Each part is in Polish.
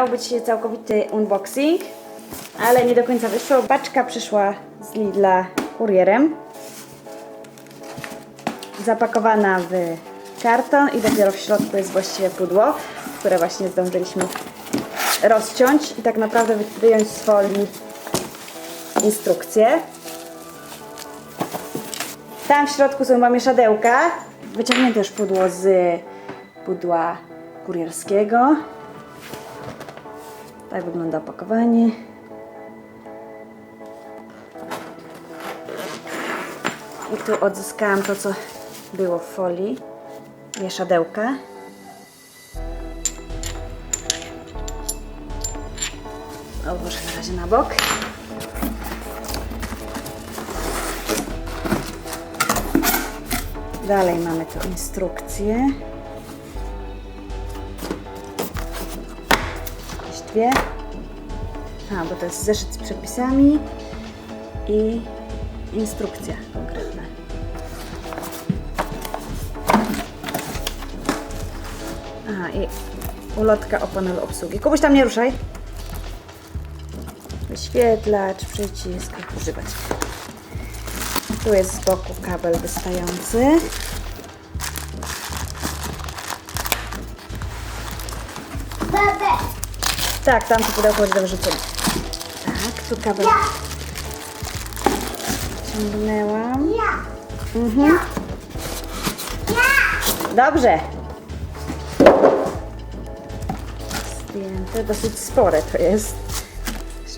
Miał być całkowity unboxing, ale nie do końca wyszło. Paczka przyszła z Lidla kurierem. Zapakowana w karton i dopiero w środku jest właściwie pudło, które właśnie zdążyliśmy rozciąć i tak naprawdę wy- wyjąć z folii instrukcję. Tam w środku są mamieszadełka. Wyciągnięte już pudło z pudła kurierskiego. Tak wygląda opakowanie. I tu odzyskałam to, co było w folii. Mieszadełka. Odłożę na razie na bok. Dalej mamy tu instrukcję. A, bo to jest zeszyt z przepisami i instrukcja konkretna. Aha, i ulotka o panelu obsługi. Kogoś tam nie ruszaj. Wyświetlacz, przycisk, używać. Tu jest z boku kabel wystający. Bebe. Tak, tam to pudełko jest do wyrzucenia. Tak, tu kabel ciągnęłam. Ja. Mhm. Dobrze. Zdjęte, dosyć spore to jest.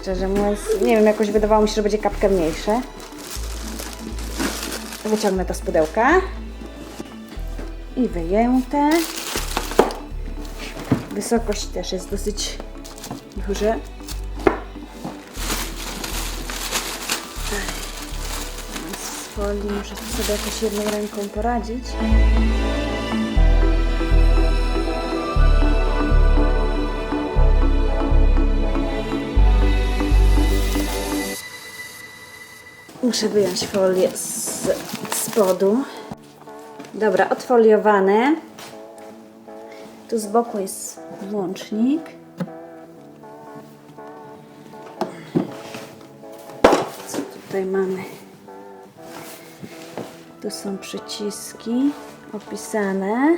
Szczerze mówiąc, nie wiem, jakoś wydawało mi się, że będzie kapkę mniejsze. Wyciągnę to z pudełka. I wyjęte. Wysokość też jest dosyć duża. Z folii muszę sobie jakoś jedną ręką poradzić. Muszę wyjąć folię z spodu. Dobra, odfoliowane. Tu z boku jest włącznik. Tutaj mamy? Tu są przyciski opisane.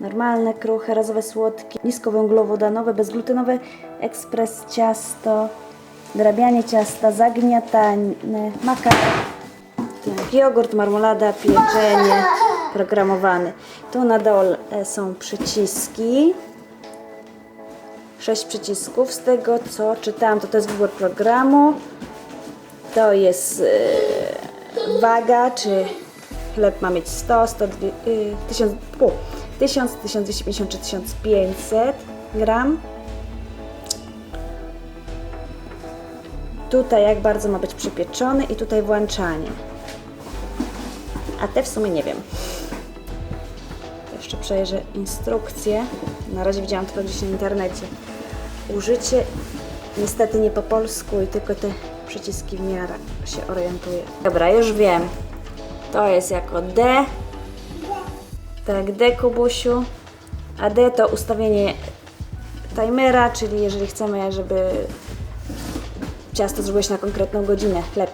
Normalne, kruche, razowe, słodkie, niskowęglowodanowe, bezglutenowe, ekspres ciasto, drabianie ciasta, zagniatane, makaron, tak, jogurt, marmolada, pieczenie, programowany. Tu na dole są przyciski. Sześć przycisków. Z tego co czytałam, to to jest wybór programu. To jest e, waga, czy chleb ma mieć 100, 100 y, 1000, pu, 1000, 1250 czy 1500 gram. Tutaj jak bardzo ma być przypieczony i tutaj włączanie. A te w sumie nie wiem. Jeszcze przejrzę instrukcję. Na razie widziałam tylko gdzieś na internecie. Użycie niestety nie po polsku i tylko te przyciski w miarę się orientuję. Dobra, już wiem. To jest jako D. Tak, D Kubusiu. A D to ustawienie timera, czyli jeżeli chcemy, żeby ciasto zrobiłeś na konkretną godzinę, chleb.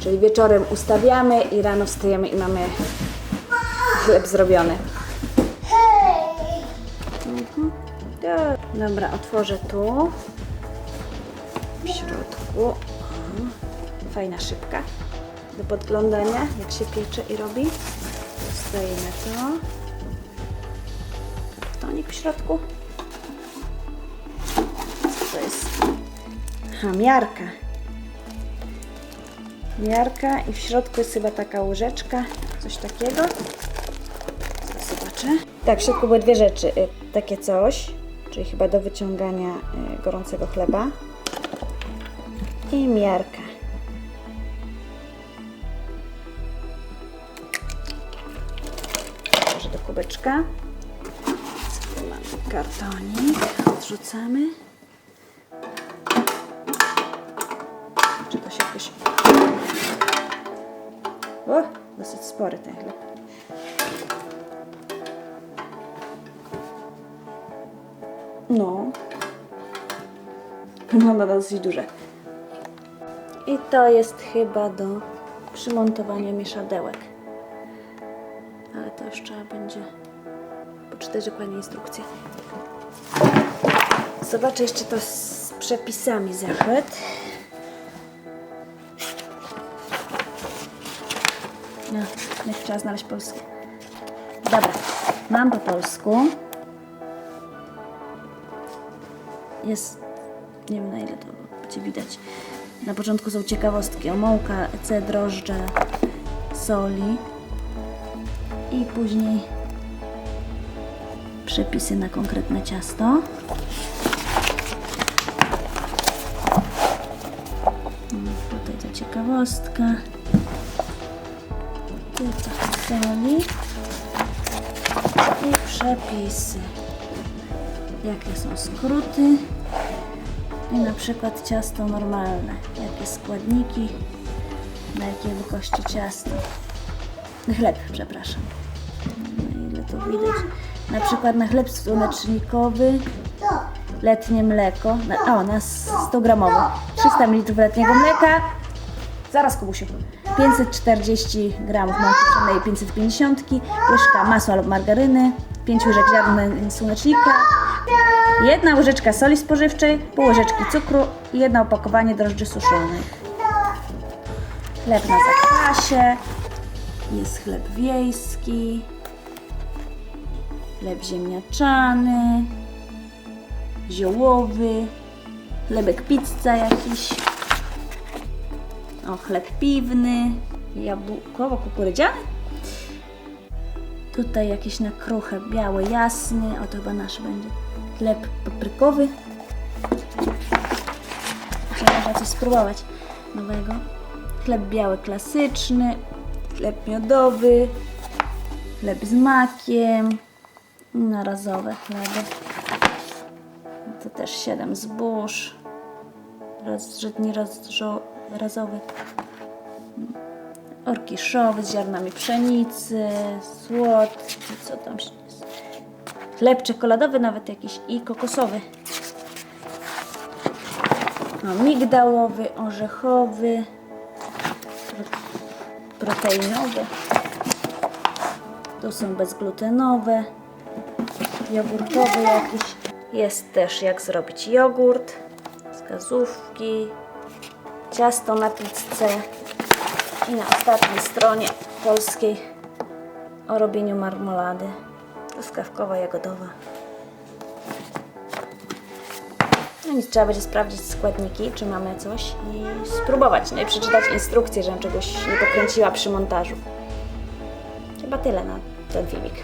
Czyli wieczorem ustawiamy i rano wstajemy i mamy chleb zrobiony. Do- Dobra, otworzę tu. W środku. Fajna szybka do podglądania, jak się piecze i robi. Dostajemy to. Kartonik w środku. To jest? Aha, miarka. Miarka i w środku jest chyba taka łyżeczka, coś takiego. Zobaczę. Tak, w środku były dwie rzeczy. Y, Takie coś, czyli chyba do wyciągania y, gorącego chleba. I miarka. Może do kubeczka. Mamy? Kartonik. Odrzucamy. Czy to się jakoś... O, dosyć spory ten chleb. No, Wygląda na dosyć duże. I to jest chyba do przymontowania mieszadełek. Ale to już trzeba będzie poczytać dokładnie instrukcję. Zobaczę jeszcze to z przepisami zachwyt. No, jeszcze trzeba znaleźć polskie. Dobra, mam po polsku. Jest, nie wiem na ile to będzie widać. Na początku są ciekawostki o mąka, EC, drożdże, soli i później przepisy na konkretne ciasto. Mm, Tutaj ta ciekawostka. Tu trochę soli i przepisy. Jakie są skróty i na przykład ciasto normalne. Jakie składniki, na jakiej wielkości ciasto. Chleb, przepraszam. Na ile to widać. Na przykład na chleb słonecznikowy letnie mleko. Na, o, na 100 gramowy. 300 ml letniego mleka. Zaraz, Kubusiu. 540 gramów mąki pszennej 550, łyżka masła lub margaryny, 5 łyżek ziarn słonecznika, jedna łyżeczka soli spożywczej, pół łyżeczki cukru i jedno opakowanie drożdży suszonych. Chleb na zakwasie, jest chleb wiejski, chleb ziemniaczany, ziołowy, chlebek pizza jakiś. O, chleb piwny, jabłkowo-kukurydziany. Tutaj jakieś na kruche, biały, jasny. O, to chyba nasz będzie. Chleb paprykowy. Trzeba coś spróbować nowego. Chleb biały, klasyczny. Chleb miodowy. Chleb z makiem. Narazowe chleby. To też 7 zbóż. Rozrzutni razowy. Orkiszowy z ziarnami pszenicy, słodki, co tam jest. Chleb czekoladowy nawet jakiś i kokosowy. No, migdałowy, orzechowy, pro- proteinowy. Tu są bezglutenowe, jogurtowy jakiś. Jest też jak zrobić jogurt, wskazówki, ciasto na pizzę i na ostatniej stronie polskiej o robieniu marmolady truskawkowa, jagodowa. No nic, trzeba będzie sprawdzić składniki, czy mamy coś i spróbować. No i przeczytać instrukcję, żebym czegoś nie pokręciła przy montażu. Chyba tyle na ten filmik.